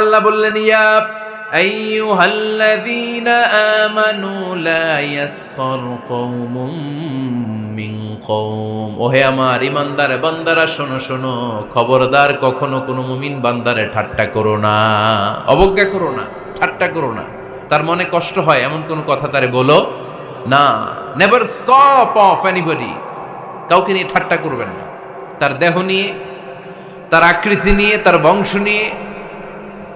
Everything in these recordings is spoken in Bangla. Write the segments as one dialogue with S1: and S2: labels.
S1: আল্লাহ বললেন, ইয়া আইয়ুহাল্লাযীনা আমানু লা ইয়াসখার কওমুম মিন কওম। ওহে আমার ইমানদার বান্দারা, শোনো শোনো, খবরদার কখনো কোনো মুমিন বান্দারে ঠাট্টা করো না, অবজ্ঞা করো না, ঠাট্টা করো না। তার মনে কষ্ট হয়, এমন কোনো কথা তারে বলো না। নেভার স্টপ অফ এনিবডি কাউকে নিয়ে ঠাট্টা করবেন না। তার দেহ নিয়ে, তার আকৃতি নিয়ে, তার বংশ নিয়ে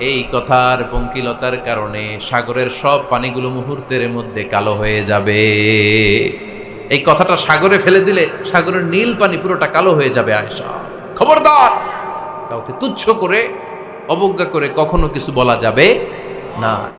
S1: এই কথার পঙ্কিলতার কারণে সাগরের সব পানিগুলো মুহূর্তের মধ্যে কালো হয়ে যাবে। এই কথাটা সাগরে ফেলে দিলে সাগরের নীল পানি পুরোটা কালো হয়ে যাবে আয়সা খবরদার! কাউকে তুচ্ছ করে, অবজ্ঞা করে কখনো কিছু বলা যাবে না।